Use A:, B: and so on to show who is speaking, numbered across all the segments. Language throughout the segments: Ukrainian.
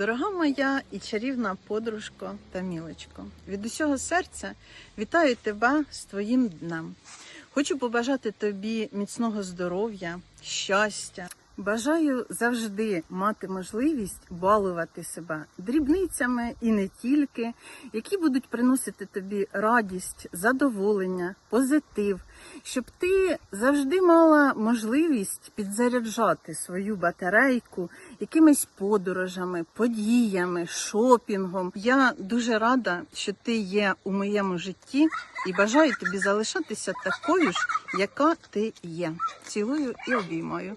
A: Дорога моя і чарівна подружко та мілочко, від усього серця вітаю тебе з твоїм днем. Хочу побажати тобі міцного здоров'я, щастя. Бажаю завжди мати можливість балувати себе дрібницями і не тільки, які будуть приносити тобі радість, задоволення, позитив, щоб ти завжди мала можливість підзаряджати свою батарейку якимись подорожами, подіями, шопінгом. Я дуже рада, що ти є у моєму житті і бажаю тобі залишатися такою ж, яка ти є. Цілую і обіймаю.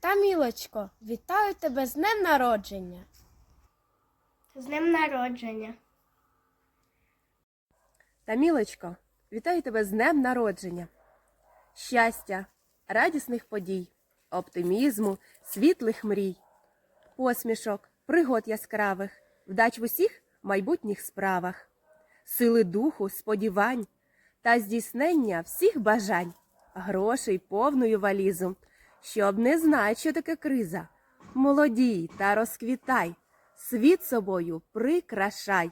B: Та мілочко, вітаю тебе з днем народження.
C: З днем народження.
D: Та мілочко, вітаю тебе з днем народження. Щастя, радісних подій, оптимізму, світлих мрій, посмішок, пригод яскравих, вдач в усіх майбутніх справах, сили духу, сподівань та здійснення всіх бажань, грошей повною валізу, щоб не знать, що таке криза. Молодій та розквітай, світ собою прикрашай.